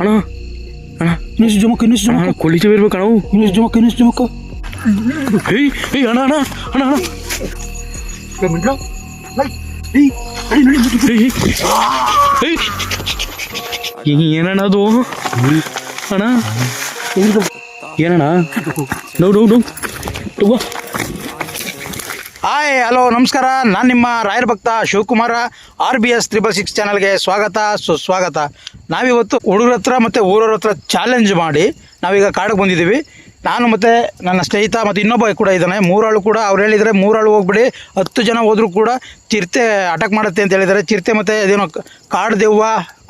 ಅಣ್ಣ ಅಣ್ಣ ಇನ್ನಿಷ್ಟು ಜಮಕ್ ಇನ್ನಿಷ್ಟು ಅಣ್ಣ ಕೊಳಿ ಕೊಳಿತೇವೆ ಇರ್ಬೇಕು ಅಣ್ಣ ಇನ್ನಿಷ್ಟು ಜಮಕ್ ಇನ್ನಿಷ್ಟು ಜಮಕ್ ಏಯ್ ಏಯ್ ಅಣ್ಣ ಅಣ್ಣ ಅಣ್ಣ ಅಣ್ಣ. ಏನಣ್ಣ ಅದು? ಅಣ್ಣ ಏನಣ್ಣ? ನೋ ನೋ ನೋ ತಗೋ ಹಾಯ್ ಹಲೋ ನಮಸ್ಕಾರ. ನಾನು ನಿಮ್ಮ ರಾಯರ್ ಭಕ್ತ Shivakumara R B S triple six ಚಾನಲ್ಗೆ ಸ್ವಾಗತ, ಸುಸ್ವಾಗತ. ನಾವಿವತ್ತು ಹುಡುಗರ ಹತ್ರ ಮತ್ತು ಊರವ್ರ ಹತ್ರ ಚಾಲೆಂಜ್ ಮಾಡಿ ನಾವೀಗ ಕಾಡಿಗೆ ಬಂದಿದ್ದೀವಿ. ನಾನು ಮತ್ತು ನನ್ನ ಸ್ನೇಹಿತ ಮತ್ತು ಇನ್ನೊಬ್ಬ ಕೂಡ ಇದ್ದಾನೆ. ಮೂರಾಳು ಕೂಡ, ಅವ್ರು ಹೇಳಿದರೆ ಮೂರಾಳು ಹೋಗ್ಬಿಡಿ, ಹತ್ತು ಜನ ಹೋದರೂ ಕೂಡ ಚಿರತೆ ಅಟ್ಯಾಕ್ ಮಾಡುತ್ತೆ ಅಂತ ಹೇಳಿದ್ದಾರೆ. ಚಿರತೆ ಮತ್ತು ಅದೇನೋ ಕಾಡು ದೆವ್ವ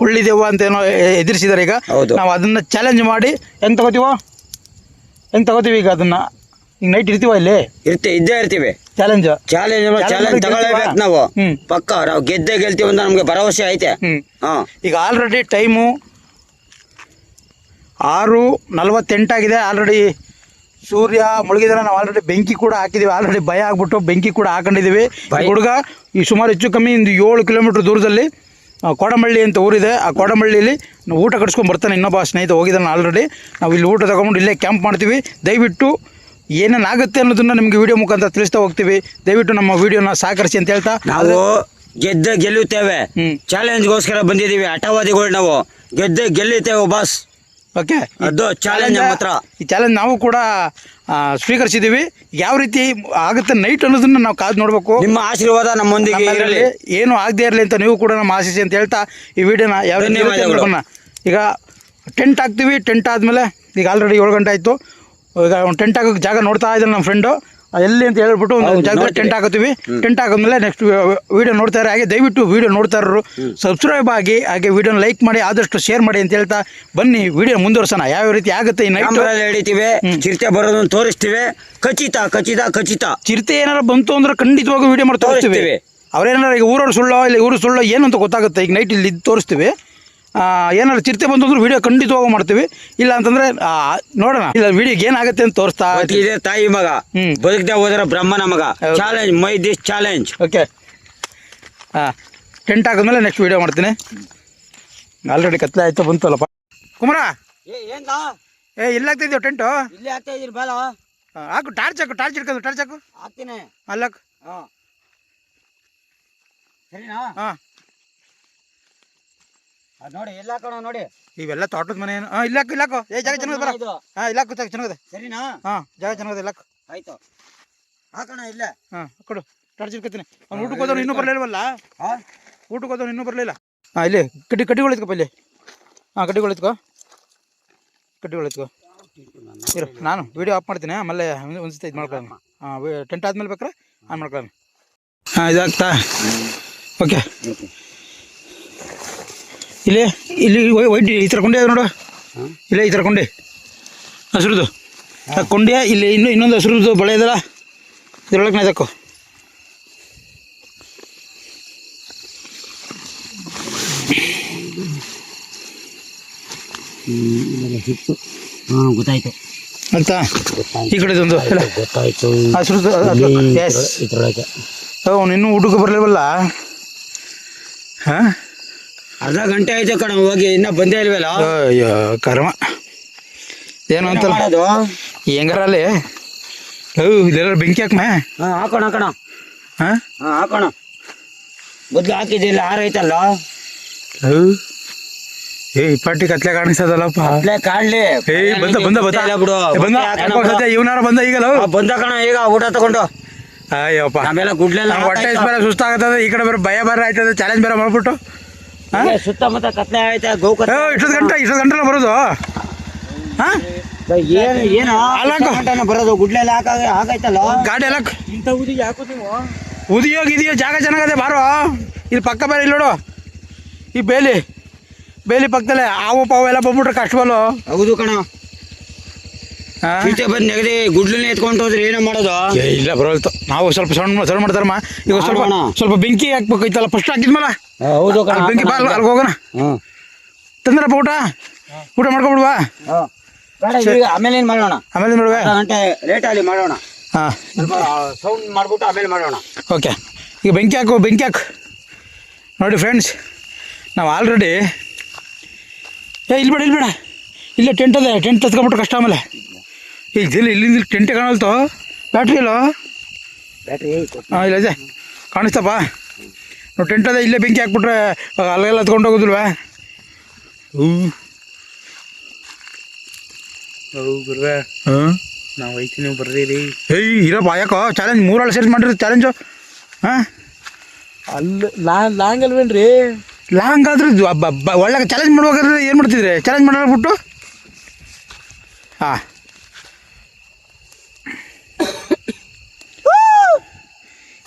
ಕೊಳ್ಳಿ ದೆವ್ವ ಅಂತ ಏನೋ ಎದುರಿಸಿದ್ದಾರೆ ಈಗ. ನಾವು ಅದನ್ನು ಚಾಲೆಂಜ್ ಮಾಡಿ ಹೆಂಗೆ ತಗೋತೀವೋ ಹೆಂಗೆ ತಗೋತೀವಿ ಈಗ ಅದನ್ನು ಈಗ ನೈಟ್ ಇರ್ತೀವ ಇಲ್ಲಿ? ಇರ್ತಿ ಇದ್ದೇ ಇರ್ತೀವಿ. ಚಾಲೆಂಜ್ ಚಾಲೆಂಜ್ ಚಾಲೆಂಜ್ ತಗೊಳ್ಳೇಬೇಕು ನಾವು. ಹ್ಮ್. ಪಕ್ಕ ನಾವು ಗೆದ್ದೆ ಗೆಲ್ತೀವಿ ಅಂತ ನಮ್ಗೆ ಭರವಸೆ ಐತೆ. ಹ್ಮ್. ಹಾ. ಈಗ ಆಲ್ರೆಡಿ ಟೈಮು ಆರು ನಲ್ವತ್ತೆಂಟಾಗಿದೆ ಆಲ್ರೆಡಿ ಸೂರ್ಯ ಮುಳುಗಿದ್ರೆ ನಾವು ಆಲ್ರೆಡಿ ಬೆಂಕಿ ಕೂಡ ಹಾಕಿದ್ದೀವಿ ಆಲ್ರೆಡಿ ಭಯ ಆಗ್ಬಿಟ್ಟು ಬೆಂಕಿ ಕೂಡ ಹಾಕೊಂಡಿದ್ದೀವಿ ಈ ಹುಡುಗ ಈ ಸುಮಾರು ಹೆಚ್ಚು ಕಮ್ಮಿ ಇಂದು ಏಳು ಕಿಲೋಮೀಟ್ರ್ ದೂರದಲ್ಲಿ ಕೊಡಮಳ್ಳಿ ಕೋಡಮಳ್ಳಿ ಅಂತ ಊರಿದೆ. ಆ ಕೋಡಮಳ್ಳಿಯಲ್ಲಿ ನಾವು ಊಟ ಕಟ್ಸ್ಕೊಂಡು ಬರ್ತಾನೆ. ಇನ್ನೊಬ್ಬ ಸ್ನೇಹಿತ ಹೋಗಿದ್ದಾನೆ ಆಲ್ರೆಡಿ ನಾವು ಇಲ್ಲಿ ಊಟ ತಗೊಂಡು ಇಲ್ಲೇ ಕ್ಯಾಂಪ್ ಮಾಡ್ತೀವಿ. ದಯವಿಟ್ಟು ಏನೇನು ಆಗುತ್ತೆ ಅನ್ನೋದನ್ನ ನಿಮಗೆ ವಿಡಿಯೋ ಮುಖಾಂತರ ತಿಳಿಸ್ತಾ ಹೋಗ್ತೀವಿ. ದಯವಿಟ್ಟು ನಮ್ಮ ವಿಡಿಯೋನ ಸಹಕರಿಸಿ ಅಂತ ಹೇಳ್ತಾ. ನಾವು ಗೆದ್ದ ಗೆಲ್ಲುತ್ತೇವೆ. ಚಾಲೆಂಜ್ಗೋಸ್ಕರ ಬಂದಿದ್ದೀವಿ. ಹಠವಾದಿಗಳು ನಾವು. ಗೆದ್ದ ಗೆಲ್ಲುತ್ತೇವೆ ಬಾಸ್ ಓಕೆ ಅದು ಚಾಲೆಂಜ್ ಮಾತ್ರ ಈ ಚಾಲೆಂಜ್ ನಾವು ಕೂಡ ಸ್ವೀಕರಿಸಿದ್ದೀವಿ. ಯಾವ ರೀತಿ ಆಗುತ್ತೆ ನೈಟ್ ಅನ್ನೋದನ್ನ ನಾವು ಕಾದು ನೋಡಬೇಕು. ನಿಮ್ಮ ಆಶೀರ್ವಾದ ನಮ್ಮೊಂದಿಗೆ ಇರಲಿ. ಏನು ಆಗದೆ ಇರಲಿ ಅಂತ ನೀವು ಕೂಡ ನಮ್ಮ ಆಶಿಸಿ ಅಂತ ಹೇಳ್ತಾ ಈ ವಿಡಿಯೋನ ಯಾವ. ಈಗ ಟೆಂಟ್ ಹಾಕ್ತೀವಿ ಟೆಂಟ್ ಆದಮೇಲೆ ಈಗ ಆಲ್ರೆಡಿ ಏಳು ಗಂಟೆ ಆಯಿತು. ಈಗ ಒಂದು ಟೆಂಟ್ ಹಾಕೋಕೆ ಜಾಗ ನೋಡ್ತಾ ಇದ್ದಾನೆ ನಮ್ಮ ಫ್ರೆಂಡು ಎಲ್ಲಿ ಅಂತ ಹೇಳ್ಬಿಟ್ಟು ಒಂದು ಜಾಗದಲ್ಲಿ ಟೆಂಟ್ ಹಾಕೋತೀವಿ ಟೆಂಟ್ ಹಾಕಿದ್ಮೇಲೆ ನೆಕ್ಸ್ಟ್ ವಿಡಿಯೋ ನೋಡ್ತಾರೆ ಹಾಗೆ ದಯವಿಟ್ಟು ವಿಡಿಯೋ ನೋಡ್ತಾ ಇರೋರು ಸಬ್ಸ್ಕ್ರೈಬ್ ಆಗಿ ಹಾಗೆ ವಿಡಿಯೋನ ಲೈಕ್ ಮಾಡಿ ಆದಷ್ಟು ಶೇರ್ ಮಾಡಿ ಅಂತ ಹೇಳ್ತಾ ಬನ್ನಿ ವಿಡಿಯೋ ಮುಂದುವರ್ಸೋಣ. ಯಾವ ರೀತಿ ಆಗುತ್ತೆ ಹಿಡಿತೀವಿ ಚಿರತೆ ಬರೋದು ತೋರಿಸ್ತೀವಿ. ಖಚಿತ ಖಚಿತ ಖಚಿತ. ಚಿರತೆ ಏನಾರ ಬಂತು ಅಂದ್ರೆ ಖಂಡಿತವಾಗೂ ವಿಡಿಯೋ ಮಾಡಿ ತೋರಿಸ್ತೀವಿ. ಅವ್ರೇನಾರ ಈಗ ಊರವ್ರು ಸುಳ್ಳೋ ಇಲ್ಲ ಊರು ಸುಳ್ಳೋ ಏನು ಅಂತ ಗೊತ್ತಾಗುತ್ತೆ? ಈಗ ನೈಟ್ ಇಲ್ಲಿ ತೋರಿಸ್ತೀವಿ. ಆ, ಏನಾರ ಚಿರತೆ ಬಂತು ಅಂದ್ರೆ ವಿಡಿಯೋ ಖಂಡಿತವಾಗ ಮಾಡ್ತೀವಿ. ಇಲ್ಲ ಅಂತಂದ್ರೆ ಆ, ನೋಡೋಣ. ಇಲ್ಲ ವಿಡಿಯೋ ಏನಾಗುತ್ತೆ ಅಂತ ತೋರಿಸ್ತಾ ಇದೆ ತಾಯಿ ಮಗ. ಹ್ಮ್. ಬದುಕದೆ ಹೋದ್ರೆ ಬ್ರಹ್ಮನ ಮಗ. ಹೌದು. Challenge my this challenge okay ಹಾಂ ಟೆಂಟ್ ಹಾಕಿದ್ಮೇಲೆ ನೆಕ್ಸ್ಟ್ ವಿಡಿಯೋ ಮಾಡ್ತೀನಿ. ಆಲ್ರೆಡಿ ಕತ್ಲೆ ಆಯ್ತು ಬಂತಲ್ಲಪ್ಪ. ಕುಮಾರ! ಏನ್ ಏ ಇಲ್ಲ ಆಗ್ತಿದ್ಯೋ ಟೆಂಟು ಇಲ್ಲಿ ಆಗ್ತಾ ಇದೀರಿ ಬಾಲ. ಹಾಕು ಟಾರ್ಚ್ ಹಾಕು ಟಾರ್ಚ್ ಹಿಡ್ಕೊಂಡು ಟಾರ್ಚ್ ಹಾಕು. ಹಾಕ್ತೀನಿ. ಅಲ್ಲಕ್. ಹಾ. ಸರಿನಾ? ಹಾಂ. ಅದ್ ನೋಡಿ ಎಲ್ಲ ಕಣ ನೋಡಿ. ಇವೆಲ್ಲ ತೋಟದ ಮನೆ ಏನು? ಹಾಂ ಇಲ್ಲಾಕು ಇಲ್ಲಾಕು. ಏ ಜಾಗ ಚೆನ್ನಾಗಿದೆ ಬರ. ಇದು. ಹಾಂ ಇಲ್ಲಾಕು ಜಾಗ ಚೆನ್ನಾಗಿದೆ ಸರಿನಾ? ಹಾ ಜಾಗ ಚೆನ್ನಾಗಿದೆ ಇಲ್ಲಾಕು. ಆಯ್ತು. ಹಾಕೋಣ ಇಲ್ಲ. ಹಾ ಕೊಡು. ಟಾರ್ಚ್ ಇಟ್ಕೊತೀನಿ ಅವ್ನು ಊಟಕ್ಕೆ ಹೋದವ್ನು ಇನ್ನೂ ಬರಲಿಲ್ವಲ್ಲ ಹಾ ಊಟಕ್ಕೆ ಹೋದವ್ನು ಇನ್ನೂ ಬರಲಿಲ್ಲ ಹಾಂ ಇಲ್ಲಿ ಕಡ್ಡಿ ಕಡ್ಡಿಗಳಿತ್ಕೋ ಇಲ್ಲಿ ಹಾಂ ಕಡ್ಡಿಗಳಿತ್ಕೋ ಕಡ್ಡಿಗಳಿತ್ಕೋ ಇರು ನಾನು ವಿಡಿಯೋ ಆಫ್ ಮಾಡ್ತೀನಿ. ಆಮೇಲೆ ಒಂದು ಸತಿ ಇದು ಮಾಡ್ಕೊಳ್ಳಿ ಹಾಂ ಟೆಂಟ್ ಆದ್ಮೇಲೆ ಬೇಕಾರೆ ಆನ್ ಮಾಡ್ಕೊಳ್ಳಿ ಹಾಂ ಇದಾಗ್ತಾ. ಓಕೆ ಇಲ್ಲಿ ಇಲ್ಲಿ ಒಯ್ ವೈಟ್ ಈ ಥರ ಕೊಂಡೆ ಅದ ನೋಡು. ಇಲ್ಲೇ ಈ ಥರ ಕೊಂಡೆ. ಹಸಿರುದು. ಆ ಕೊಂಡೆ ಇಲ್ಲಿ ಇನ್ನೂ ಇನ್ನೊಂದು ಹಸಿರುದು ಬಳೆ ಇದಲ್ಲ. ಇದ್ರೊಳಗೆ ಇದಕ್ಕೋ ಹಾ ಗೊತ್ತಾಯ್ತು. ಆಯ್ತಾ ಈ ಕಡೆದೊಂದು ಗೊತ್ತಾಯ್ತು ಹಸಿರುದು ಎಸ್ ಇದ್ರೊಳಗೆ. ಅವನು ಇನ್ನೂ ಊಟಕ್ಕೆ ಬರಲಿವಲ್ಲ? ಹಾಂ? ಅರ್ಧ ಗಂಟೆ ಆಯ್ತು ಕಣ ಹೋಗಿ ಇನ್ನ ಬಂದೇ ಇಲ್ವಲ್ಲ? ಅಯ್ಯೋ ಕರ್ಮ. ಏನು ಅಂತಲ್ಲ? ಮಾಡೋದು? ಹೆಂಗಾರಲ್ಲಿ ಹೌ ಇದೆಲ್ಲ ಬೆಂಕಿ ಹಾಕ್ಮೆ? ಹಾಂ ಹಾಕೋಣ ಹಾಕೋಣ ಹಾಂ? ಹಾ ಹಾಕೋಣ. ಮೊದ್ಲು ಹಾಕಿದ್ದಿಲ್ಲ ಆರೈತಲ್ಲ ಹೌ. ಏ ಇಪ್ಪಟ್ಟಿ ಕತ್ಲೆ ಕಾಣಿಸ್ತದಲ್ಲಪ್ಪ. ಅಲ್ಲೇ ಕಾಡ್ಲಿ ಏ ಬಂದ ಬಂದ ಬಂದ. ಇಲ್ಲ ಬಿಡು. ಬಂದ. ಸದ್ಯ ಇವನಾರ ಬಂದ ಈಗಲ್ಲ ಬಂದ ಕಣ ಈಗ ಊಟ ತಗೊಂಡು. ಅಯ್ಯಪ್ಪ. ಆಮೇಲೆ ಗುಡ್ಲೆಲ್ಲ ಹೊಟ್ಟೆ ಬೇರೆ ಸುಸ್ತಾಗತ್ತದ ಈ ಕಡೆ ಬೇರೆ ಭಯ ಬೇರೆ ಆಯ್ತದ ಚಾಲೆಂಜ್ ಬೇರೆ ಮಾಡ್ಬಿಟ್ಟು. ಸುತ್ತಮುತ್ತ ಕತ್ಲೆ ಆಯ್ತಾ? ಗೌಕಟ ಕತ್ಲೆ ಇಷ್ಟೊತ್ತು ಗಂಟೆ ಇಷ್ಟು ಗಂಟೆಲ್ಲ ಬರೋದು? ಹಾಂ? ಏನು ಏನು. ಗಂಟೆನ ಬರೋದು ಗುಡ್ಲೆಲ್ಲ ಹಾಕಾಗ ಹಾಕೈತಲ್ಲ ಗಾಡಿ ಎಲ್ಲ ಇಂಥ ಊದಿಗೆ ಹಾಕೋ ನೀವು? ಉದಿಯೋ ಗಿದಿಯೋ ಜಾಗ ಚೆನ್ನಾಗದೆ ಬಾರೋ? ಇಲ್ಲಿ ಪಕ್ಕ ಬೇರೆ ಇಲ್ಲಿ ನೋಡು. ಈ ಬೇಲಿ. ಬೇಲಿ ಪಕ್ಕದಲ್ಲೇ ಆವು ಪಾವು ಎಲ್ಲ ಬಂದ್ಬಿಟ್ರೆ ಕಷ್ಟವಲ್ಲು ಹೌದು ಕಣ. ಹಾಂ ಚೀತೆ ಬಂದು ನೆಗದಿ ಗುಡ್ಲನ್ನ ಎತ್ಕೊಂಡು ಹೋದ್ರೆ ಏನೋ ಮಾಡೋದು? ಏ ಇಲ್ಲ ಬರೋಲ್ತು ನಾವು ಸ್ವಲ್ಪ ಸಣ್ಣ ಸಣ್ಣ ಮಾಡ್ತಾರಮ್ಮ ಈಗ ಸ್ವಲ್ಪ ಮಾಡೋಣ. ಸ್ವಲ್ಪ ಬೆಂಕಿ ಹಾಕ್ಬೇಕೈತಲ್ಲ ಫಸ್ಟ್ ಹಾಕಿದ್ಮಲ್ಲ ಹೌದು ಕಣ ಅಲ್ಲಿ ಬೆಂಕಿ ಬಾ ಅಲ್ಲಿ ಹೋಗೋಣ. ತಂದ್ರಪ್ಪ ಊಟ? ಊಟ ಮಾಡ್ಕೊಬಿಡ್ವಾ ಆಮೇಲೆ ಏನು ಮಾಡೋಣ? ಆಮೇಲೆ ನೋಡುವೆ ಅರ್ಧ ಗಂಟೆ ಲೇಟಲ್ಲಿ ಮಾಡೋಣ. ಹಾಂ. ಸ್ವಲ್ಪ ಸೌಂಡ್ ಮಾಡ್ಬಿಟ್ಟು ಆಮೇಲೆ ಮಾಡೋಣ. ಓಕೆ. ಈಗ ಬೆಂಕಿ ಹಾಕು ಬೆಂಕಿ ಹಾಕು. ನೋಡಿ ಫ್ರೆಂಡ್ಸ್ ನಾವು ಆಲ್ರೆಡಿ ಏ ಇಲ್ಲಿ ಇಲ್ಬೇಡ. ಇಲ್ಲಿ ಬೇಡ ಇಲ್ಲೇ ಟೆಂಟ್ ಅದೇ ಟೆಂಟ್ ತತ್ಕೊಂಬಿಟ್ರೆ ಕಷ್ಟ ಆಮೇಲೆ. ಇದಿಲ್ಲ ಇಲ್ಲಿಂದ ಟೆಂಟೆ ಕಾಣಲ್ತೋ? ಬ್ಯಾಟ್ರಿ ಇಲ್ಲೋ ಹಾಂ ಇಲ್ಲ ಇದೆ. ಕಾಣಿಸ್ತಪ್ಪ. ನಾವು ಟೆಂಟ್ ಅದೇ ಇಲ್ಲೇ ಬೆಂಕಿ ಹಾಕ್ಬಿಟ್ರೆ ಅಲ್ಲೆಲ್ಲ ಹತ್ಕೊಂಡು ಹೋಗೋದಿಲ್ವಾ? ಹ್ಞೂ ಗುರುವೆ. ಹಾಂ? ನಾವು ಹೋಯ್ತೀನಿ ಬರ್ರಿ ಏಯ್ ಇರಪ್ಪ ಯಾಕೋ? ಚಾಲೆಂಜ್ ಮೂರಾಳು ಸೇರಿ ಮಾಡಿರಿ ಚಾಲೆಂಜು ಹಾಂ? ಅಲ್ಲಿ ಲಾಂಗ್ ಲಾಂಗ್ ಅಲ್ವೇನ್ರಿ? ಲಾಂಗ್ ಆದ್ರೆ ಒಳ್ಳೆ ಚಾಲೆಂಜ್ ಮಾಡ್ಬೇಕಾದ್ರೆ ಏನು ಮಾಡ್ತಿದ್ರಿ? ಚಾಲೆಂಜ್ ಮಾಡ್ಬಿಟ್ಟು ಹಾಂ.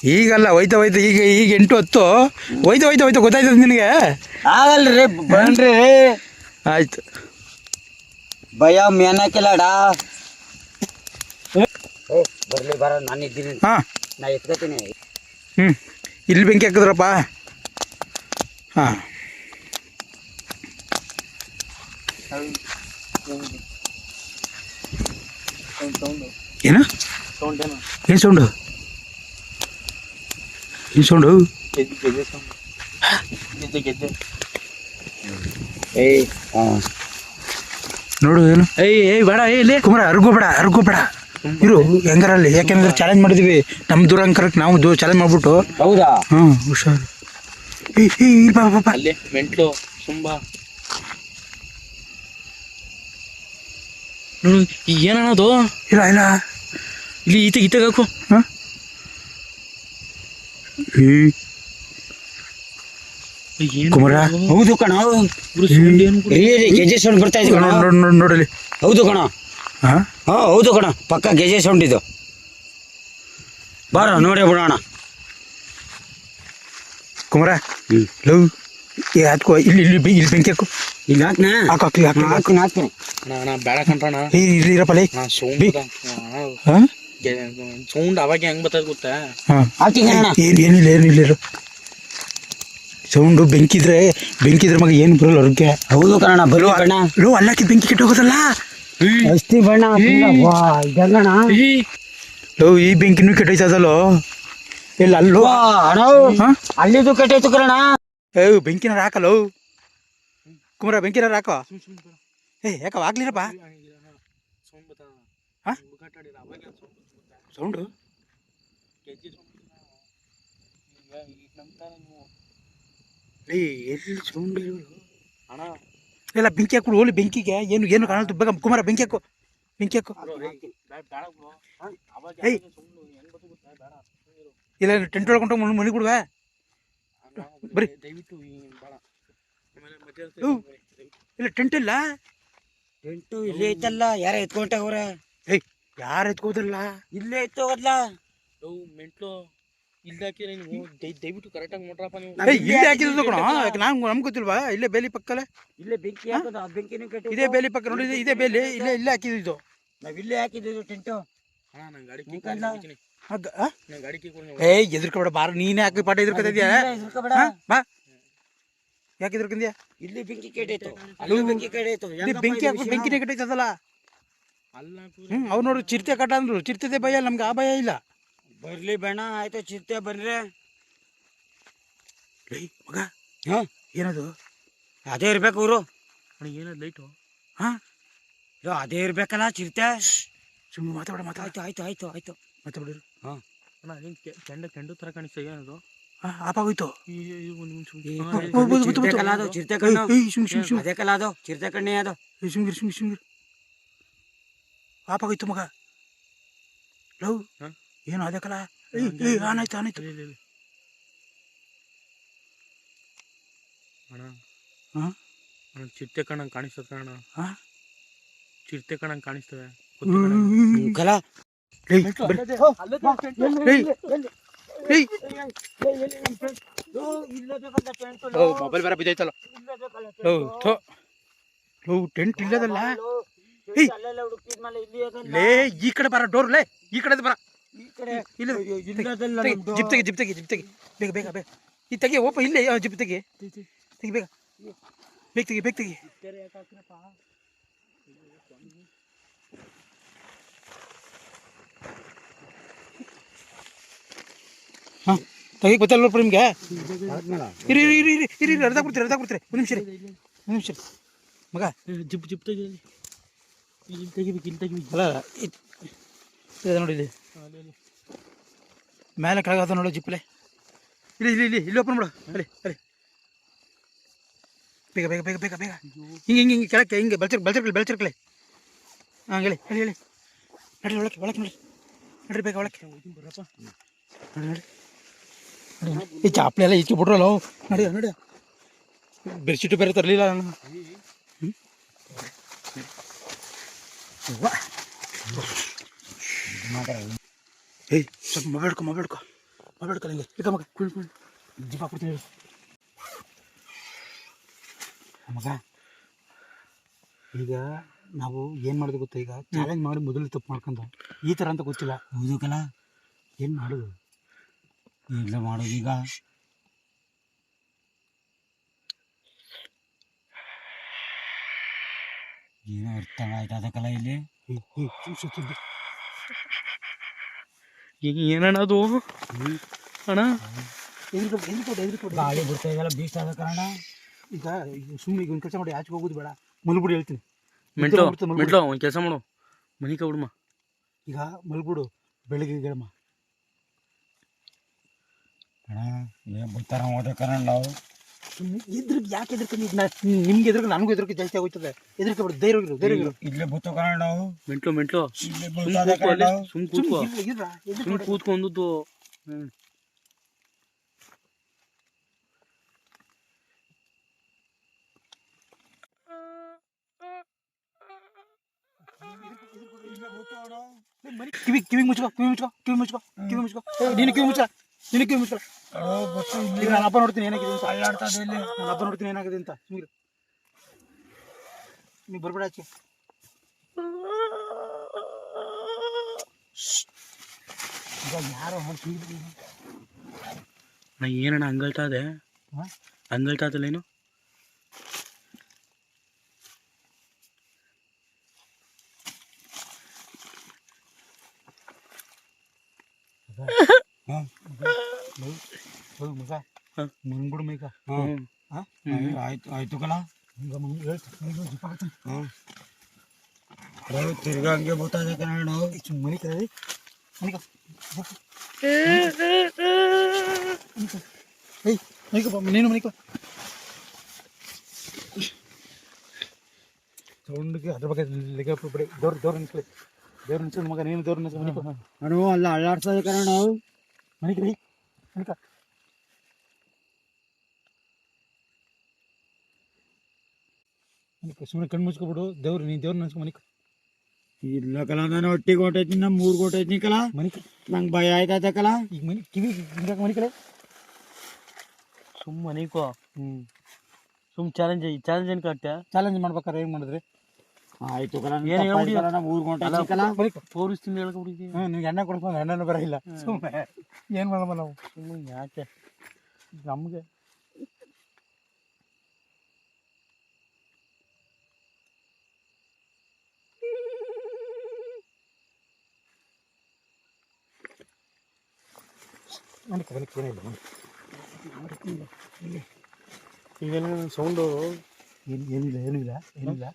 ಈಗಲ್ಲ ಹೋಯ್ತಾ ಹೋಯ್ತಾ ಈಗ ಈಗ ಎಂಟು ಹತ್ತು. ಹೋಯ್ತಾ ಹೋಯ್ತಾ ಹೋಯ್ತಾ ಗೊತ್ತಾಯ್ತದ ನಿನಗೆ? ಆಗಲ್ರಿ ಬನ್ರಿ. ಆಯ್ತು. ಭಯ ಮೇನಕಿಲ್ಲಡ ಬರ್ಲಿ ಬರ ನಾನು ಇದ್ದೀನಿ. ಹಾಂ. ನಾ ಎತ್ಕೋತೀನಿ. ಹ್ಞೂ ಇಲ್ಲಿ ಬೆಂಕಿ ಹಾಕಿದ್ರಪ್ಪ? ಹಾಂ. ಏನು? ಏನು ಸೌಂಡು? ಏನು ಸೌಂಡು ಏಯ್ ನೋಡು ಏನು ಏಯ್ ಏಯ್ ಬೇಡ ಏ ಇಲ್ಲಿ ಕುಮಾರ ಅರ್ಗೋ ಬೇಡ ಅರ್ಗೋ ಬೇಡ ಇರು ಹೆಂಗಾರಲ್ಲಿ ಯಾಕೆಂದ್ರೆ ಚಾಲೆಂಜ್ ಮಾಡಿದ್ವಿ. ನಮ್ಮ ಕರೆಕ್ಟ್ ನಾವು ದೂರ ಚಾಲೆಂಜ್ ಮಾಡ್ಬಿಟ್ಟು. ಹೌದಾ? ಹ್ಞೂ ಹುಷಾರು. ಏ ಏ ಇಲ್ಲಿ ಬಾ ಬಾ ಬಾ. ಅಲ್ಲಿ ಮೆಂಟ್ಲು ತುಂಬ ನೋಡು ಏನನ್ನೋದು ಇಲ್ಲ ಇಲ್ಲ. ಇಲ್ಲಿ ಈತ ಈತೆಗೆ ಹಾಕು. ಹಾಂ? ಕುಮಾರ? ಹೌದು ಕಣ. ಗೆಜೆ ಸೌಂಡ್ ಬರ್ತಾ ಇದೆ ಕಣ. ನೋಡು ನೋಡು ನೋಡು ನೋಡಲಿ ಹೌದು ಕಣ. ಹಾಂ? ಹೌದು ಕಣ. ಪಕ್ಕ ಗೆಜೆ ಸೌಂಡ್ ಇದು. ಬಾರ ನೋಡೇ ಬಿಡೋಣ. ಕುಮಾರ? ಹ್ಮ್. ಲವ್ ಏ ಹಾಕೋ ಇಲ್ಲಿ ಇಲ್ಲಿ ಇಲ್ಲಿ ಬೆಂಕಿ ಹಾಕು. ಇಲ್ಲಿ ಹಾಕ್ನ? ಹಾಕು ಹಾಕ್ಲಿ ಹಾಕ್ಲಿ ಹಾಕು. ಹಾಕ್ತೀನಿ ಹಾಕ್ತೀನಿ ಅಣ್ಣ ಬೇಡ ಕಂಡ್ರಣ ಏ ಇಲ್ಲಿ ಇರಪ್ಪ ಲೇ. ನಾ ಸೌಂಡ್ ಬಿ. ಹಾಂ? ಸೌಂಡ್ ಅವಾಗ ಹೆಂಗ್ ಬರ್ತದ ಗೊತ್ತಾ? ಏನಿಲ್ಲ ಏನಿಲ್ಲ ಇರು. ಸೌಂಡು ಬೆಂಕಿದ್ರೆ ಬೆಂಕಿದ್ರೆ ಮಗ ಏನು ಬರಲ್ಲ ಅವ್ರಿಗೆ ಹೌದು ಕಣ ಬರೀ ಅಣ್ಣ ಲೋ ಅಲ್ಲಾಕಿ ಬೆಂಕಿ ಕೆಟ್ಟೋಗೋದಲ್ಲ ಅಸ್ತಿ ಬಣ್ಣ ವಾ ಇದಲ್ಲಣ್ಣ? ಲೋ ಈ ಬೆಂಕಿನೂ ಕೆಟ್ಟೋಯ್ತದಲ್ಲೋ ಇಲ್ಲ ಅಲ್ಲೋ? ಅಲ್ಲಿದು ಕೆಟ್ಟೋಯ್ತು ಕಣ ಏ ಬೆಂಕಿನಾರ ಹಾಕಲ್ಲೋ? ಕುಮಾರ ಬೆಂಕಿನಾರ ಹಾಕೋ? ಏ ಯಾಕ ಆಗ್ಲಿರಪ್ಪ? ಹಾ? ಸೌಂಡ್ ಏ ಎಲ್ಲಿ ಸೌಂಡ್ ಅಣ್ಣ. ಇಲ್ಲ ಬೆಂಕಿ ಹಾಕ್ಬಿಡು ಹೋಲಿ ಬೆಂಕಿಗೆ. ಏನು ಏನು ಕಾಣಲ್ತು ಬೇಗ ಕುಮಾರ ಬೆಂಕಿ ಹಾಕು ಬೆಂಕಿ ಹಾಕು. ಬ್ರೋ ಏಯ್. ಇಲ್ಲ ಟೆಂಟ್ ಒಳಗೊಂಡು ಮನೆ ಮನೆ ಕೊಡುವೆ ಹ್ಞೂ. ಇಲ್ಲ ಟೆಂಟ್ ಇಲ್ಲ? ಟೆಂಟು ಇಲ್ಲೇ ಐತಲ್ಲ ಯಾರ ಎತ್ಕೊಂಡೆ ಅವ್ರೆ? ಏಯ್ ಯಾರು ಎತ್ಕೋದಿಲ್ಲ ಇಲ್ಲೇ ಅವು ಮೆಂಟ್ಲು. ಇಲ್ಲಿ ಹಾಕಿದ್ರೆ ನೀವು ದಯವಿಟ್ಟು ಕರೆಕ್ಟಾಗಿ ನೀವು. ಇಲ್ಲೇ ಹಾಕಿದ್ರು ಕಣ. ನಾನು ನಮ್ಗೆ ಗೊತ್ತಿಲ್ವಾ? ಇಲ್ಲೇ ಬೇಲಿ ಪಕ್ಕಲ್ಲೇ ಇಲ್ಲೇ ಬೆಂಕಿ ಹಾಕೋದು ಆ ಬೆಂಕಿನೂ ಕೆಟ್ಟೈತೆ ಇದೇ ಬೇಲಿ ಪಕ್ಕ ನೋಡಿ ಇದೇ ಬೇಲಿ ಇಲ್ಲೇ ಇಲ್ಲೇ ಹಾಕಿದ್ದು ನಾವ್ ಇಲ್ಲೇ ಹಾಕಿದ್ದು ಟೆಂಟು. ಅಣ್ಣ ನಾನು ಗಾಡಿ ಕೊಡ್ತೀನಿ ಏಯ್ ಎದ್ರಕೊಬೇಡ ಬಾರ ನೀನೇ ಹಾಕಿ ಪಾಠ ಎದ್ರಕತ್ತಿದ್ಯಾ ಹೆದ್ರಕೋಬೇಡ. ಬಾ. ಯಾಕೆ ಎದ್ರಕಂದ್ಯಾ? ಇಲ್ಲಿ ಬೆಂಕಿ ಕೆಟ್ಟೈತು ಅಲ್ಲೂ ಬೆಂಕಿ ಕೆಟ್ಟೈತು ಇಲ್ಲಿ ಬೆಂಕಿ ಹಾಕಿ ಬೆಂಕಿನೇ ಕೆಟ್ಟೈತದಲ್ಲ ಹ್ಞೂ ಅವ್ರು ನೋಡು ಚಿರತೆ ಕಟ್ಟ ಅಂದ್ರು. ಚಿರತೆ ಭಯ ನಮ್ಗೆ ಆ ಭಯ ಇಲ್ಲ. ಬರಲಿ ಬೇಡ ಆಯ್ತು ಚಿರತೆ ಬರ್ರೆ. ಮಗ. ಹಾ? ಏನದು? ಅದೇ ಇರ್ಬೇಕು ಅವರು ಏನದು ಲೈಟು ಹಾಂ? ಇದು ಅದೇ ಇರ್ಬೇಕಲ್ಲ ಚಿರತೆ. ಸುಮ್ಮನೆ ಮಾತಾಡ ಮಾತಾಡ್ತು ಆಯ್ತು ಆಯ್ತು ಆಯ್ತು ಮಾತಾಡಿರು ಹಾ. ಅಣ್ಣ ಅದೇನು ಕೆಂಡ ಕೆಂಡು ಥರ ಕಾಣಿಸ್ತಾ ಏನದು? ಆಪಾಗೋಯ್ತು. ಚಿರತೆ ಕಣ್ಣು. ಅದೇ ಕಲ್ಲ ಅದು ಚಿರತೆ ಕಣ್ಣೆ ಅದು. ಏಯ್ ಸುಮ್ಗಿರ್ ಸುಮ್ಗಿರ್ ಆಪಾಗೋಯ್ತು ಮಗ ಲವ್? ಏನು ಅದೇ ಕಲ ಏಯ್ ಏಯ್ ಆನಾಯ್ತು ಆನಾಯ್ತು ಹಾಂ ಚಿರತೆ ಕಣ್ಣಂಗೆ ಕಾಣಿಸ್ತದ ಕಣ ಹಾಂ ಚಿರತೆ ಕಣ್ಣಂಗೆ ಕಾಣಿಸ್ತದೆ ಕಲ ಮೊಬೈಲ್ ಬೇರೆ ಬಿದ್ದೈತಲ್ಲ ಟೆಂಟ್ ಇಲ್ಲದಲ್ಲ ಲೇ ಈ ಕಡೆ ಬರ ಡೋರ್ ಲೇ ಈ ಕಡೆ ಬರ ಇಲ್ಲ ಜಿಪ್ ತೆಗಿ ಜಿಪ್ ತೆಗಿ ಜಿಪ್ ತೆಗಿ. ಬೇಗ ಬೇಗ ಬೇಗ. ಈ ತೆಗಿ ಓಪ ಇಲ್ಲೇ ಜಿಪ್ ತೆಗಿ. ತೆಗಿ ಬೇಗ. ಬೇಗ ತೆಗಿ ಬೇಗ ತೆಗಿ. ಹಾಂ ತೆಗಿ ಗೊತ್ತಲ್ಲ ನಿಮ್ಗೆ? ಇರಿ ಇರಿ ಇರಿ ಇರಿ ಇರಿ ಅರ್ಧ ಕೊಡ್ತೀರಿ ಅರ್ಧ ಕೊಡ್ತೀರಿ. ಒಂದು ನಿಮಿಷ ರೀ ಒಂದು ನಿಮಿಷ ಮಗ. ಜಿಪ್ ಜಿಪ್ ತೆಗಿ. ಇಲ್ಲಿ ತೆಗಿಬೇಕು ಇಲ್ಲಿ ತೆಗಿಬೇಕು ಅಲ್ಲ. ಇದೆ ನೋಡಿ ಇಲ್ಲಿ. ಮೇಲೆ ಕೆಳಗಾದ ನೋಡು ಜಿಪ್ಲೇ. ಇಲ್ಲಿ ಇಲ್ಲಿ ಇಲ್ಲಿ ಇಲ್ಲಿ ಓಪನ್ ಮಾಡು. ಅಲ್ಲಿ ಅಲ್ಲಿ. ಬೇಗ ಬೇಗ ಬೇಗ ಬೇಗ ಬೇಗ. ಹಿಂಗೆ ಹಿಂಗೆ ಹಿಂಗೆ ಕೆಳಕ್ಕೆ, ಹಿಂಗೆ ಬೆಳ್ಚರ್ ಬೆಳ್ಚರ್ಕಲಿ ಬೆಳ್ಚರ್ಕಲಿ ಹಾಂ ಹೇಳಿ ಹೇಳಿ ಹೇಳಿ. ನಡ್ರಿ, ಒಳಕ್ಕೆ ಒಳಕ್ಕೆ ನೋಡಿ ನಡ್ರಿ ಬೇಗ ಒಳಕ್ಕೆ. ನೋಡಿ ನೋಡಿ. ಈ ಚಾಪ್ಲೆ ಎಲ್ಲ ಈಚೆ ಬಿಟ್ರಲ್ಲ ನಡಿ ನಡಿ ಬೆಡ್ಶೀಟು ಬೇರೆ ತರಲಿಲ್ಲ ನಾನು. ಹ್ಮ್? ಏಯ್, ಸ್ವಲ್ಪ ಹಿಡ್ಕೊ ಮೊಬೈಲ್ ಹಿಡ್ಕೊ ಹಿಂಗೆ ಹಿಡ್ಕೊ ಮಗ ಕುಳ್ ಕುಳ್ ಜಿಪ್ ಹಾಕ್ಬಿಡ್ತೀನಿ ಹೇಳು. ಮಗ, ಈಗ ನಾವು ಏನು ಮಾಡೋದು ಗೊತ್ತಾ ಈಗ? ಚಾಲೆಂಜ್ ಮಾಡಿ ಮೊದಲು ತಪ್ಪು ಮಾಡ್ಕೊಂಡು. ಈ ಥರ ಅಂತ ಗೊತ್ತಿಲ್ಲ. ಹೌದು ಕಲ ಏನು ಮಾಡೋದು? ಇಲ್ಲ ಮಾಡೋದು ಈಗ? ಏನೋ ಅರ್ಥ ಆಯ್ತದ ಅದಕ್ಕಲ್ಲ ಇಲ್ಲಿ. ಈಗ ಏನಣ್ಣ ಅದು? ಅಣ್ಣ. ಗಾಳಿ ಬಿಡ್ತಾ ಇದೆಲ್ಲ ಬೀಸ್ಟ್ ಆದ ಕಾರಣ? ಈಗ ಸುಮ್ಮನೆ ಈಗ ಒಂದು ಕೆಲಸ ಮಾಡಿ ಆಚೆ ಹೋಗೋದು ಬೇಡ. ಮಲ್ಬಿಡು ಹೇಳ್ತೀನಿ. ಮೆಂಟ್ಲು. ಮೆಂಟ್ಲು ಒಂದು ಕೆಲಸ ಮಾಡು. ಮನಿ ಕಬಿಡಮ್ಮ ಈಗ ಮಲ್ಬಿಡು ಬೆಳಿಗ್ಗೆ ಗಿಡಮ್ಮ ಅಣ್ಣ ಏನು ಬಿಡ್ತಾರ ಹೋದ ಕಾರಣ ನಾವು ಎದ್ರಿಗೆ ಯಾಕೆ ಎದ್ರಕೊಂಡು ನಿಮ್ಗೆ ಎದ್ರಿಗೆ ನನಗೂ ಎದ್ರಿಗೆ ಜಾಸ್ತಿ ಆಗೋಯ್ತದೆ. ಎದ್ರಿಗೆ ಬಿಡು ಧೈರ್ಯ ಇರು ಧೈರ್ಯ ಇರು. ಇಲ್ಲೇ ಬಿತ್ತು ಕಾರಣ ನಾವು. Mental mental. ಇಲ್ಲೇ ಸುಮ್ ಕೂತ್ಕೊ ಸುಮ್ ಕೂತ್ಕೊಂಡದ್ದು ಹ್ಮ್. ಕಿವಿ ಕಿವಿ ಮುಚ್ಕೋ ಕಿವಿ ಮುಚ್ಕೋ ಕಿವಿ ಮುಚ್ಕೋ ಕಿವಿ ಮುಚ್ಕೋ. ನೀನು ಕಿವಿ ಮುಚ್ಚ ನೀನು ಕಿವಿ ಮುಚ್ಕೋ ಈಗ ನಾನು ಅಪ್ಪ ನೋಡ್ತೀನಿ ಏನಾಗಿದೆ ಅಂತ. ಅಲ್ಲಾಡ್ತದೆ ಇಲ್ಲಿ. ನಾನು ಅಪ್ಪ ನೋಡ್ತೀನಿ ಏನಾಗಿದೆ ಅಂತ. ಸುಮ್ಮನೆ ನೀವು ಬರ್ಬೇಡ ಆಚೆ. ಈಗ ಯಾರೋ ನಾ ಏನಣ್ಣ ಹಂಗಳ್ತಾ ಇದೆ ಹಾ? ಹಂಗಳ್ತಾ ಇದಲ್ಲೇನು ಹೋಗಿ ಮಗ. ಹಾ. ಮಂಗ್ಬಿಡು ಮೈಗ. ಆಯ್ತು ಆಯ್ತು ಕಲ ಹಂಗ ಮಂಗ್ ತಿರ್ಗಾ ಹಂಗೆ ನಾವು? ಸುಮ್ಮನೆ ಮನೆ ಕಡೆ ಮನಿಕ ಏಯ್ ನೀನು ಮನಿಕ ಸೌಂಡ್ಗೆ ಅದ್ರ ಬಗ್ಗೆ ಲೆಕ್ಕ ಬಿಡಿ. ದೋರ್ ದೇವ್ರ ನಿಂತ್ಕೊಳ್ಳಿ. ದೇವ್ರ ನಿಂತ್ಕೊಳ್ಳಿ ಮಗ ನೀನು ದೇವ್ರ ನಿಲ್ಸ ಮನಿಕ ಅಣ್ಣ ಅಲ್ಲ ಕಾರಣ ನಾವು? ಮನಿಕ ರೀ ಮನಿಕ ಸುಮ್ಮನೆ ಕಣ್ಣು ಮುಚ್ಕೊಬಿಡು. ದೇವ್ರು ನೀನು ದೇವ್ರ ನೆನ್ಸ್ಕೊ ಮನಿಕ. ಇಲ್ಲ ಕಲ ನಾನು ಒಟ್ಟಿಗೆ ಹೊಟ್ಟೈತಿ ನಮ್ಮ ಮೂರು ಹೊಟ್ಟೈತೀನಿ ಕಲ. ಮನಿಕ. ನಂಗೆ ಭಯ ಆಯ್ತಾಯ್ತ ಕಲ. ಈಗ ಮನಿ ಕಿವಿ ಹಿಂಗಾಕ ಮನಿಕಲೆ ಸುಮ್ ಮನಿಕೋ. ಹ್ಞೂ ಸುಮ್ ಚಾಲೆಂಜ್ ಚಾಲೆಂಜ್ ಏನು ಕಟ್ಟ ಚಾಲೆಂಜ್ ಮಾಡ್ಬೇಕಾರೆ ಏನು ಮಾಡಿದ್ರಿ? ಆಯ್ತು ಕಲ ಏನು ಹೇಳ್ಬಿಡಿ? ನಮ್ಮ ಊರು ಕಲ. ತೋರಿಸ್ತೀನಿ ಹೇಳ್ಕೊಬಿಟ್ಟಿದ್ದೀನಿ ಹ್ಞೂ ನಿಮ್ಗೆ ಎಣ್ಣೆ ಕೊಡ್ಕೊಂಡು ಎಣ್ಣೆನೂ ಬರೋಲ್ಲ. ಸುಮ್ಮನೆ ಏನು ಮಾಡಮ್ಮ ನಾವು? ಸುಮ್ಮನೆ ಯಾಕೆ? ನಮಗೆ. ಮನಿಕ ಮನಿಕ ಏನಿಲ್ಲ ಈಗೇನು ಸೌಂಡು ಏನು ಏನಿಲ್ಲ ಏನಿಲ್ಲ ಏನಿಲ್ಲ.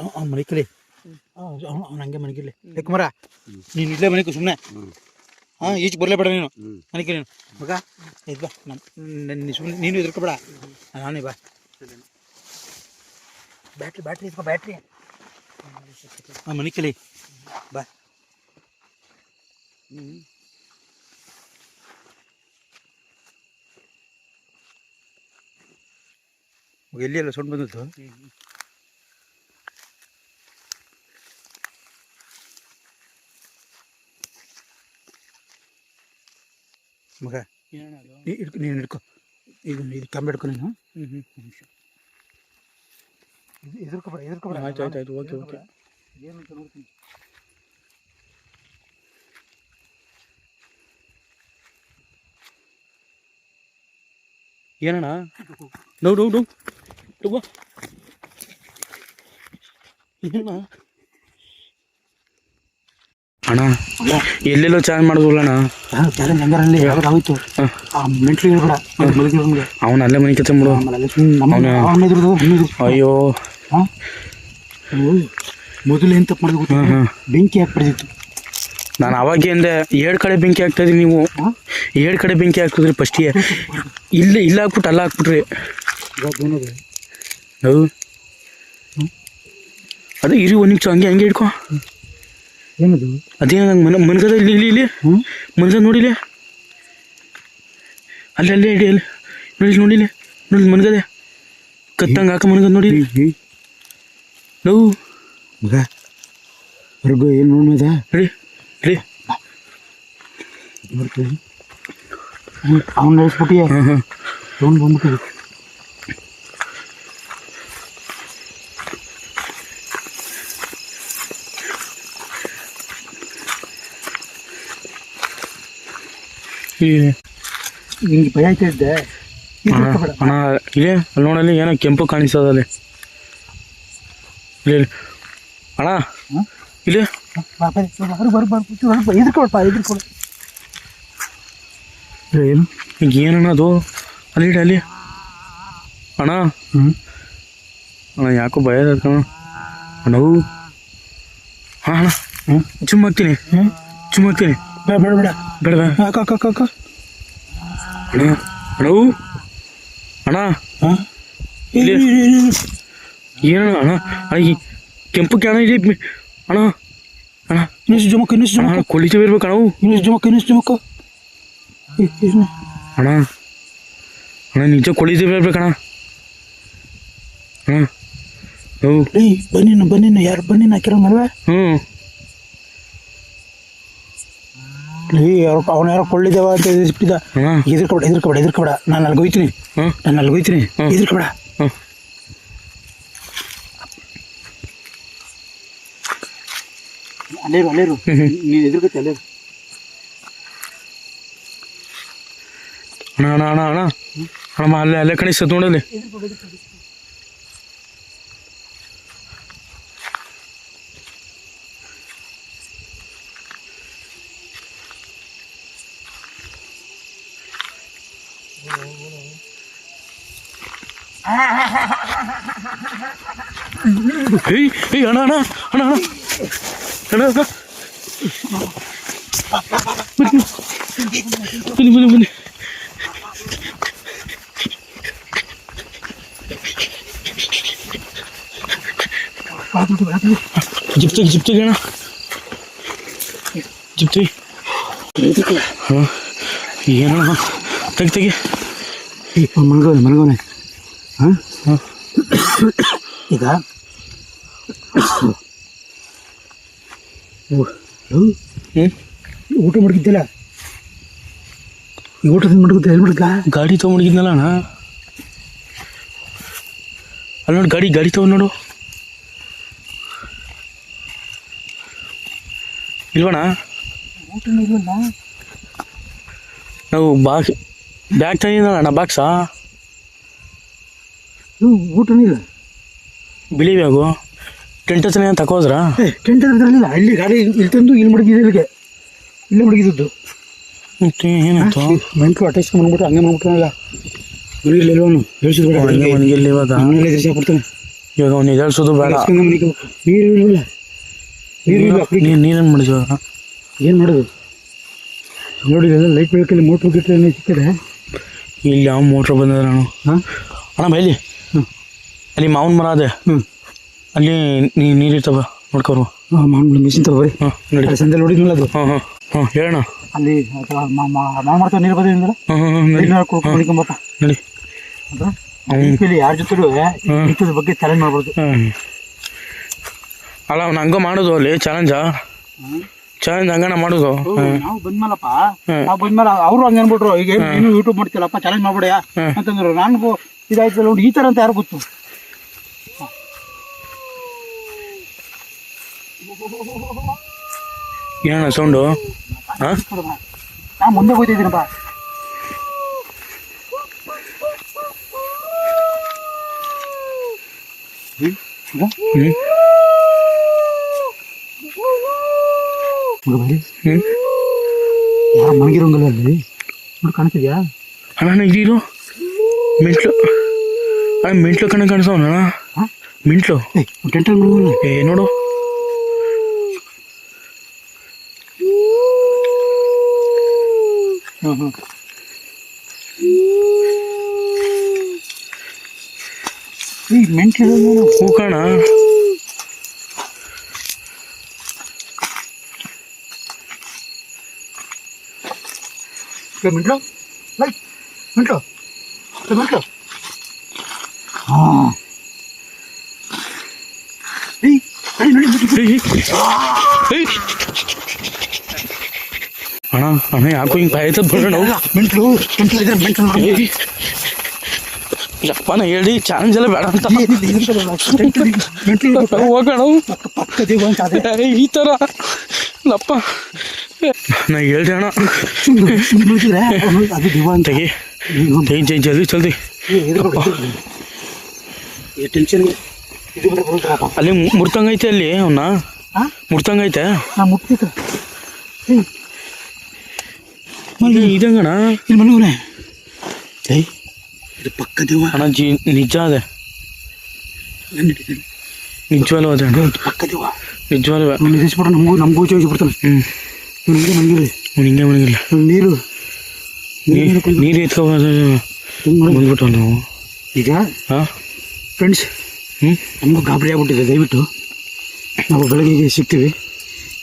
ಅವ್ನ ಮನಿಕಲಿ ಅವ್ನು ಹಂಗೆ ಮನಿಕಲಿ ಕುಮಾರ ನೀನು ಇಲ್ಲೇ ಮನಿಕ ಸುಮ್ಮನೆ ಹಾಂ ಈಚೆ ಬರಲೇಬೇಡ ನೀನು. ಮನಿಕೆ ನೀನು. ಮಗ ಇದು ಬಾ ನಮ್ಮ ಸುಮ್ಮನೆ ನೀನು ಎದುರ್ಕೋಬೇಡ ನಾನೇ ಬಾ. ಬ್ಯಾಟ್ರಿ ಬ್ಯಾಟ್ರಿ ಇಸ್ಕೋ ಬ್ಯಾಟ್ರಿ. ಹಾಂ ಮನಿಕಲಿ ಬಾ ಎಲ್ಲಿ ಎಲ್ಲ ಸೌಂಡ್ ಬಂದಿತ್ತು ಮಗ ಏನಣ್ಣ ಅದು ನೀ ಹಿಡ್ಕೊ ನೀನು ಹಿಡ್ಕೊ ಇದು ಇದು ಕಂಬ ಹಿಡ್ಕೊ ನೀನು ಹ್ಮ್ ಹ್ಮ್ ನಿಮಿಷ ಇದು ಎದುರ್ಕೋಬೇಡ ಎದುರ್ಕೋಬೇಡ ಆಯ್ತು ಆಯ್ತು ಆಯ್ತು ಓಕೆ ಓಕೆ. ಏನಂತ ನೋಡ್ತೀನಿ. ಏನಣ್ಣ? ನೋ ನೋ ನೋ ಡೌ ಬಾ ಏನಣ್ಣ? ಅಣ್ಣ ಎಲ್ಲೆಲ್ಲೋ ಚಾಲೆಂಜ್ ಮಾಡಿದ್ವಲ್ಲ ಅಣ್ಣ ಚಾಲೆಂಜ್ ಹಂಗಾರಲ್ಲಿ ಯಾವಾಗ ಆಗೋಯ್ತು. ಆ ಮೆಂಟ್ಲಿ ಹೇಳ್ಬೇಡ ಅವನ ಅಲ್ಲೇ ಮನೆ ಕೆಲಸ ಅವ್ನ- ಅವನ ಅಯ್ಯೋ. ಮೊದಲು ಎಂತ ಮಾಡಿದ್ ಗೊತ್ತಾ? ಬೆಂಕಿ ಹಾಕ್ಬಿಡ್ತಿತ್ತು ನಾನು ಅವಾಗಿಂದ ಎರಡು ಕಡೆ ಬೆಂಕಿ ಹಾಕ್ತಾ ಇದೀನಿ ನೀವು. ಹಾಂ? ಎರಡು ಕಡೆ ಬೆಂಕಿ ಹಾಕ್ತಿದ್ರಿ ಫಸ್ಟಿಗೆ ಇಲ್ಲಿ ಇಲ್ಲ ಹಾಕ್ಬಿಟ್ಟು ಅಲ್ಲ ಹಾಕ್ಬಿಟ್ರಿ. ಹೌದು. ಅದೇ ಇರಿ ಒಂದು ನಿಮಿಷ ಹಂಗೆ ಹಂಗೆ ಹಿಡ್ಕೊ ಏನದು? ಅದೇನು ನಂಗೆ ಮನ ಮನ್ಗದ ಇಲ್ಲಿ ಇಲ್ಲಿ ಇಲ್ಲಿ. ಮನ್ಗದ ನೋಡಿಲೆ ಅಲ್ಲಿ ಅಲ್ಲೇ ಇಡಿ ಅಲ್ಲಿ. ನೋಡಿಲಿ ನೋಡಿಲೆ ನೋಡಿ ಮನ್ಗದೆ. ಕತ್ತಂಗೆ ಹಾಕ ಮನ್ಗದ ನೋಡಿ ನೋವು ಮಗ ಹೊರಗು ಏನು ನೋಡ್ಮದ ರೀ ರೀ. ಬರ್ತೀವಿ. ಅವ್ನು ತೊಗೊಂಡು ಭಯ ಆಯ್ತಾ ಇದ್ದೆ? ಅಣ್ಣ ಇಲ್ಲೇ ಅಲ್ಲಿ ನೋಡಲ್ಲಿ ಏನೋ ಕೆಂಪು ಕಾಣಿಸೋದಲ್ಲಿ. ಇಲ್ಲಿ. ಅಣ್ಣ? ಇಲ್ಲಿ. ಏನು? ಈಗ ಏನಣ್ಣ ಅದು? ಅಲ್ಲಿ ಇಡಿ ಅಲ್ಲಿ. ಅಣ್ಣ. ಹ್ಞೂ ಅಣ್ಣ ಯಾಕೋ ಭಯ ಕಣ. ಅಣ್ಣವು ಹಾಂ. ಅಣ್ಣ. ಹ್ಞೂ ಚುಮ್ ಹಾಕ್ತೀನಿ ಹ್ಞೂ ಚುಮ್ ಹಾಕ್ತೀನಿ ಬೇಡ ಬೇಡ ಬೇಡ. ಬೇಡ ಬೇಡ. ಅಕ್ಕ ಅಕ್ಕ ಅಕ್ಕ ಅಣ್ಣ ಅಣ್ಣವು ಅಣ್ಣ. ಹಾಂ. ಇಲ್ಲಿ. ಏನಣ್ಣ ಅಣ್ಣ? ಅಣ್ಣ ಈ ಕೆಂಪು ಕ್ಯಾಣ ಇದೆ. ಅಣ್ಣ ಅಣ್ಣ. ಇನ್ನಿಷ್ಟು ಜಮಕ್ಕ ಇನ್ನಿಷ್ಟು ಅಣ್ಣ ಜಮಕ್ಕ ಕೊಳಿತೇವೆ ಇರ್ಬೇಕು ಅಣ್ಣ ಇನ್ನಿಷ್ಟು ಜಮಕ್ಕ ಇನ್ನಿಷ್ಟು ಜಮಕ್ಕ ಅಣ್ಣ ಅಣ್ಣ ನಿಜ ಕೊಳಿತೇವೆ ಇರ್ಬೇಕಣ್ಣ ಹ್ಞೂ ಏಯ್ ಬನ್ನಿನ ಬನ್ನಿನ ಯಾರು ಬನ್ನಿನ ಹಾಕಿರೋ ಮಲ್ವೆ ಹ್ಞೂ. ಲೇ ಯಾರೋ ಅವನ ಯಾರೋ ಕೊಳ್ಳಿದೇವ ಅಂತ ಅಣ್ಣ. ಎದುರ್ಕೊಬೇಡ ಎದುರ್ಕೊಬೇಡ ಎದುರ್ಕೊಬೇಡ. ನಾನು ಅಲ್ಲಿಗೆ ಹೋಯ್ತೀನಿ ನಾನು ಅಲ್ಲಿಗೆ ಹೋಯ್ತೀನಿ. ಎದುರ್ಕೊಬೇಡ. ಅಲ್ಲೇರು ಅಲ್ಲೇರು. ನೀನು ಎದುರುಗತ್ತೆ ಅಲ್ಲೇರು. ಅಣ್ಣ ಅಣ್ಣ ಅಣ್ಣ ಅಣ್ಣ. ಅಣ್ಣ ಅಲ್ಲೇ ಅಲ್ಲೇ ಕಣಿಸ್ತದ ನೋಡಲ್ಲಿ ಏಯ್ ಏಯ್ ಅಣ್ಣ ಅಣ್ಣ ಅಣ್ಣ ಅಣ್ಣ. ಅಣ್ಣ ಬನ್ನಿ ಬನ್ನಿ ಬನ್ನಿ ಜಿಪ್ ಜಿಪ್ತಿಗೆ ಜಿಪ್ ತೆಗಿ ಅಣ್ಣ ಜಿಪ್ ತೆಗಿ ಹಾಂ ಏನಣ್ಣ ತೆಗಿ ತೆಗಿ ಮಲ್ಗೋನೆ ಮಲ್ಗೋನೆ ಹಾಂ ಹಾಂ ಈಗ ಊಟ ಮಡಗಿದ್ದಿಲ್ಲ ಈ ಊಟದಿಂದ ಮಡಗುತ್ತೆ ಎಲ್ಲಿ ಮಡಗ್ಲಾ ಗಾಡಿ ತೊಗೊಂಡಿದ್ನಲ್ಲ ಅಣ್ಣ. ಅಲ್ಲಿ ನೋಡಿ ಗಾಡಿ ಗಾಡಿ ತೊಗೊಂಡು ನೋಡು. ಇಲ್ವಣ್ಣ? ಊಟ ನಾವು ಬಾಕ್ಸ್ ಬ್ಯಾಗ್ ತಂದಿದ್ದಲ್ಲ ಅಣ್ಣ ಬಾಕ್ಸಾ? ಹ್ಞೂ ಊಟನೂ ಇಲ್ಲ. ಬಿಳಿ ಬ್ಯಾಗು. ಟೆಂಟ್ ಅಂತ ತಕೋದ್ರ ಏ ಟೆಂಟ್ ಇರಲಿಲ್ಲ ಇಲ್ಲಿ ಗಾಡಿ ಇಲ್ಲಿ ತಂದು ಇಲ್ಲಿ ಮಡಗಿದೆ ಇಲ್ಲಿಗೆ. ಇಲ್ಲೇ ಮಡಗಿದ್ದು ಮತ್ತೆ ಏನಾಯ್ತು? ಮೆಂಟ್ಲು ಅಟ್ಯಾಚ್ ಮಾಡ್ಬಿಟ್ಟು ಹಂಗೆ ಮಾಡ್ಬಿಟ್ರಲ್ಲ ಹಂಗೆ ಇವಾಗ ಮನೇಲಿ ಎದುರಿಸಿ ಕೊಡ್ತಾನೆ ಇವಾಗ ಅವ್ನು ಎದಾಳ್ಸೋದು ಬೇಡ. ನೀರು ಇಲ್ವಲ್ಲ? ನೀರು ಇಲ್ಲ ನೀನು ನೀರೇನು ಮಾಡಿದ್ವ ಏನು ಮಾಡೋದು? ನೋಡಿ ಎಲ್ಲ ಲೈಟ್ ಬೆಳಕಲ್ಲಿ ಮೋಟ್ರ್ ಗಿಟ್ರ್ ಏನೇ ಸಿಕ್ಕಿದೆ ಇಲ್ಲಿ ಯಾವ ಮೋಟ್ರ್ ಬಂದದ ನಾನು? ಹಾಂ? ಅಣ್ಣ ಬೈಲಿ. ಹ್ಞೂ ಅಲ್ಲಿ ಮಾವನ ಮರ ಅದೇ ಹ್ಞೂ ಅಲ್ಲಿ ನೀ ನೀರಿರ್ತವ ನೋಡ್ಕೊರು ಹಾಂ ಮಾಮೂಲಿ ಮಿಷಿನ್ ತಗೋರಿ ಹಾಂ ನೋಡಿ. ಸಂಜೆ ಸಂದಲ್ಲಿ ಹೊಡಿದ್ನಲ್ಲ ಅದು. ಹಾಂ ಹಾಂ ಹಾಂ ಹೇಳಣ್ಣ. ಅಲ್ಲಿ ಮಾವು ಮಾಡ್ತಾವ ನೀರು ಬಂದಿಲ್ಲ ಹಾಂ ನಡಿ. ನೀರು ಇಲ್ಲಿ ಯಾರ ಜೊತೆ ಬಗ್ಗೆ ಚಾಲೆಂಜ್ ಮಾಡ್ಬೋದು. ಅಲ್ಲ ಅವ್ನು ಹಂಗ ಮಾಡೋದು ಅಲ್ಲಿ ಚಾಲೆಂಜಾ ಚಾಲೆಂಜ್ ಹಂಗನ ಮಾಡೋದು? ನಾವು ಬಂದ್ಮೇಲಪ್ಪ. ನಾವು ಬಂದ್ಮೇಲೆ ಅವರು ಹಂಗೆ ಅನ್ಬಿಟ್ರು. ಈಗ ಏನ್ ಯೂಟ್ಯೂಬ್ ಮಾಡ್ತಿಲ್ಲಪ್ಪ ಚಾಲೆಂಜ್ ಮಾಡ್ಬಿಡ್ಯಾ. ಅಂತಂದ್ರು ನನಗೂ ಇದಾಯ್ತು ನೋಡಿ ಈ ಥರ ಅಂತ ಯಾರು ಗೊತ್ತು? ಏನಣ್ಣ ಸೌಂಡು? ಹಾಂ ನಾ ಮುಂದೆ ಹ್ಞೂ ಮಗ ಬರೀ ಹ್ಞೂ ಯಾರೋ ಮಣಗಿರೋಂಗಲ್ಲ ಅಲ್ಲಿ? ನೋಡಿ ಕಾಣ್ತಿದ್ಯಾ ಅಣ್ಣ ಇದಿರು ಮಿಂಟ್ಲು. ಅಣ್ಣ ಮೆಂಟ್ಲು ಕಣ ಕಾಣಿಸೋಣ ಮೆಂಟ್ಲು. ಏ ನೋಡು. ಹಾಂ ಹಾಂ ಏಯ್ ಮೆಂಟ್ಲು ಹೂ ಕಾಣ ಮೆಂಟ್ಲು ಲೈ ಮೆಂಟ್ಲು ಏ, ಮೆಂಟ್ಲು ಹಾಂ ಏಯ್ ನಡಿ ನಡಿ ನಡಿ ಏಯ್, ಏಯ್. ಅಣ್ಣ ಅಣ್ಣ ಯಾಕೋ ಹಿಂಗೆ ಬಾಯ್ತದ ಬರೋಣ ಮೆಂಟ್ಲು ಮೆಂಟ್ಲು ನೋಡಿ ಏಯ್. ಯಪ್ಪ ನಾ ಹೇಳಿ ಚಾಲೆಂಜ್ ಎಲ್ಲ ಬೇಡ ಅಂತ. ಮೆಂಟ್ಲು ಹೋಗೋಣ ಈ ಥರ ಲಪ್ಪ. ನಾ ಹೇಳ್ದೆ ಅಣ್ಣ. ಅದು ದೇವ ಅಂತ. ತೆಗಿ. ತೆಗಿ ಜೈ ಜಲ್ದಿ ಜಲ್ದಿ. ಟೆನ್ಷನ್ ಅಲ್ಲಿ ಮುರ್ತಂಗೈತೆ ಅಲ್ಲಿ ಅವನ್ನ ಮುರ್ತಂಗೈತೆ. ಇಲ್ಲಿ ಇದಂಗಣ ಇಲ್ಲಿ ಮನವನೆ ಏಯ್ ಇದು ಪಕ್ಕ ದೇವ ಅಣ್ಣ ಜಿ ನಿಜ ಅದೇ. ನಿಜವಾಗ್ಲೂ ಅದೇ ಅಣ್ಣ. ಪಕ್ಕ ದೇವ ನಿಜವಾಗ್ಲೂ ಅವ್ನು ನಿಲ್ಲಿಸ್ಬಿಟ್ಟು ನಮಗೂ ನಮಗೂ ಚೋಜಿ ಬಿಡ್ತಾನೆ. ಹ್ಞೂ ಹಿಂಗೆ ಹಿಂಗೆ ಮನೆಗಿಲ್ಲ ನೀರು. ನೀರು ಮಾಡು. ಬಂದ್ಬಿಟ್ಟು ನಾವು. ಈಗ ಹಾಂ? ಫ್ರೆಂಡ್ಸ್ ಹ್ಞೂ ನಮಗೂ ಗಾಬರಿ ಆಗ್ಬಿಟ್ಟಿದೆ ದಯವಿಟ್ಟು. ನಾವು ಬೆಳಗ್ಗೆ ಸಿಗ್ತೀವಿ.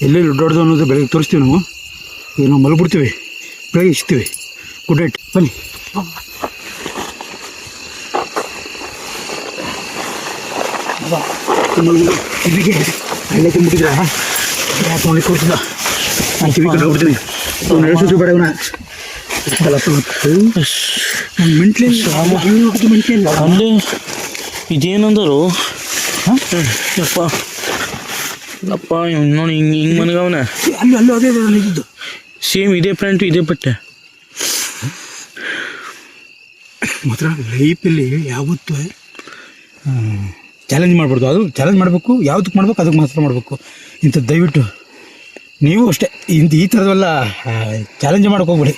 ಎಲ್ಲೆಲ್ಲಿ ದೊಡ್ಡದು ಅನ್ನೋದು ಬೆಳಗ್ಗೆ ತೋರಿಸ್ತೀವಿ ನಾವು. ಈಗ ನಾವು ಮಲಗ್ಬಿಡ್ತೀವಿ ಬೆಳಗ್ಗೆ ಸಿಗ್ತೀವಿ ಗುಡ್ ನೈಟ್ ಬನ್ನಿ. ಇಲ್ಲಿಗೆ ಹಳ್ಳಿ ತಿಂದ್ಬಿಟ್ಟಿದ್ರ ಯಾಕೆ ನೋಡಿ ಕೊಡ್ತಿಲ್ಲ? ನಾನು ಕಿವಿ ಕಡೆ ಹೋಗ್ಬಿಡ್ತೀನಿ. ಅವ್ನು ನಡೆಸೋದು ಬೇಡ ಇವನ ಮೆಂಟ್ಲಿ ಮೆಂಟ್ಲಿ ಇಲ್ಲ? ಅಲ್ಲಿ ಇದೇನಂದರು? ಯಪ್ಪ. ಅಪ್ಪ ನೋಡಿ ಹಿಂಗೆ ಹಿಂಗೆ ಮನಗವನ. ಅಲ್ಲಿ ಅಲ್ಲೂ ಅದೇ ಇದ್ದಿದ್ದು. ಸೇಮ್ ಇದೇ ಪ್ಯಾಂಟು ಇದೇ ಬಟ್ಟೆ ಮಾತ್ರ ಲೈಫಲ್ಲಿ ಯಾವತ್ತು ಚಾಲೆಂಜ್ ಮಾಡ್ಬಾರ್ದು. ಅದು ಚಾಲೆಂಜ್ ಮಾಡಬೇಕು ಯಾವುದಕ್ಕೆ ಮಾಡಬೇಕು ಅದಕ್ಕೆ ಮಾತ್ರ ಮಾಡಬೇಕು. ಇಂಥದ್ದು ದಯವಿಟ್ಟು, ನೀವು ಅಷ್ಟೇ ಇಂಥ ಈ ಥರದವೆಲ್ಲ ಚಾಲೆಂಜ್ ಹೋಗ್ಬಿಡಿ.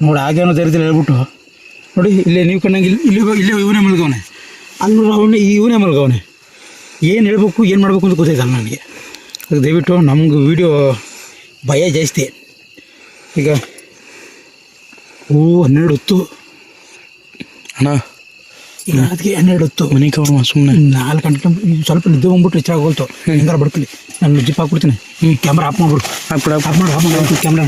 ನೋಡಿ ಅನ್ನೋ ಧೈರ್ಯದಲ್ಲಿ ಹೇಳ್ಬಿಟ್ಟು. ನೋಡಿ, ಇಲ್ಲೇ ನೀವು ಕಣ್ಣಂಗೆ ಇಲ್ಲಿ ಇಲ್ಲೇ ಇಲ್ಲೇ ಇವನೇ ಮಲ್ಗವನೆ. ಅಲ್ಲಿ ಅವನೇ ಇವನೇ ಮಲ್ಗವನೆ. ಏನು ಹೇಳ್ಬೇಕು, ಏನು ಮಾಡಬೇಕು ಅಂತ ಗೊತ್ತಾಯ್ತಲ್ಲ ನನಗೆ. ಅದಕ್ಕೆ ದಯವಿಟ್ಟು ನಮ್ಗೆ ವೀಡಿಯೋ ಭಯ ಜಾಸ್ತಿ. ಈಗ ಓ ಹನ್ನೆರಡು ಹೊತ್ತು. ಅಣ್ಣ. ಈಗ ಅದಕ್ಕೆ ಹನ್ನೆರಡು ಹೊತ್ತು. ಮನೆ ಕವರ್ ಸುಮ್ಮನೆ ನಾಲ್ಕು ಗಂಟೆ ಸ್ವಲ್ಪ ನಿದ್ದೆ ಬಂದ್ಬಿಟ್ಟು ಹೆಚ್ಚಾಗಿ ಹೋಗ್ತು. ಹೆಂಗಾರ ಬಡ್ಕಲಿ. ನಾನು ಜಿಪ್ ಹಾಕ್ಬಿಡ್ತೀನಿ. ಈ ಕ್ಯಾಮ್ರಾ ಆಫ್ ಮಾಡ್ಬಿಡು. ಹಾಕ್ಬಿಡ ಆಫ್ ಮಾಡಿ ಆಫ್ ಮಾಡಿ. ಕ್ಯಾಮ್ರಾ